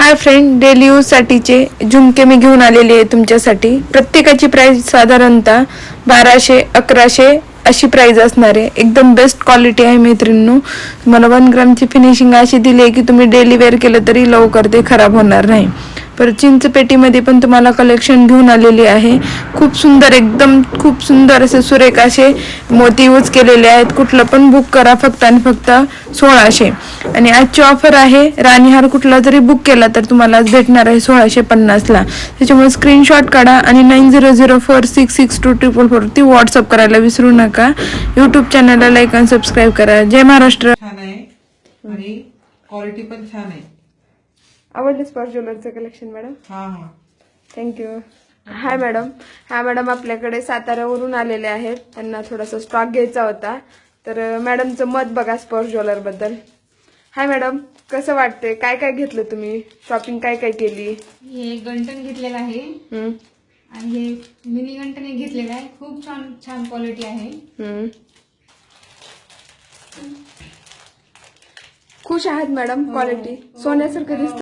Hi friend daily यूजसाठीचे झुमके मी घेऊन आलेले आहे तुमच्यासाठी. प्रत्येकाची प्राईस साधारणतः बाराशे अकराशे अशी प्राईज असणार आहे. एकदम बेस्ट क्वालिटी आहे मैत्रिणींनो. तुम्हाला वन ग्रामची फिनिशिंग अशी दिली आहे की तुम्ही डेली वेअर केलं तरी लवकर ते खराब होणार नाही. परत चिंचपेटीमध्ये पण तुम्हाला कलेक्शन घेऊन आलेली आहे. खूप सुंदर एकदम खूप सुंदर असे सुरेख असे मोती यूज केलेले आहेत. कुठलं पण बुक करा फक्त आणि फक्त सोळाशे. आणि आजची ऑफर आहे राणीहार कुठला जरी बुक केला तर तुम्हाला आज भेटणार आहे सोळाशे पन्नासला त्याच्यामुळे स्क्रीनशॉट काढा आणि nine zero zero four six six two triple four ती व्हॉट्सअप करायला विसरू नका. यूट्यूब चॅनलला लाईक आणि सबस्क्राईब करा. जय महाराष्ट्र. छान आहे. आणि क्वालिटी पण छान आहे. आवडलं स्पॉट ज्वेलरचं कलेक्शन मॅडम हा हा. थँक्यू हाय मॅडम हा मॅडम आपल्याकडे साताऱ्यावरून आलेले आहेत. त्यांना थोडासा स्टॉक घ्यायचा होता. तर मॅडमचं मत बघा स्पर्श ज्वेलरबद्दल. हाय मॅडम कसं वाटतंय? काय काय घेतलं तुम्ही? शॉपिंग काय काय केली? हे गंटन घेतलेलं आहे. हम्म, आणि हे मिनी गंटन एक घेतलेलं आहे. खूप छान छान क्वालिटी आहे. हम्म. खुश आहात मॅडम क्वालिटी सोन्यासारखं दिसतं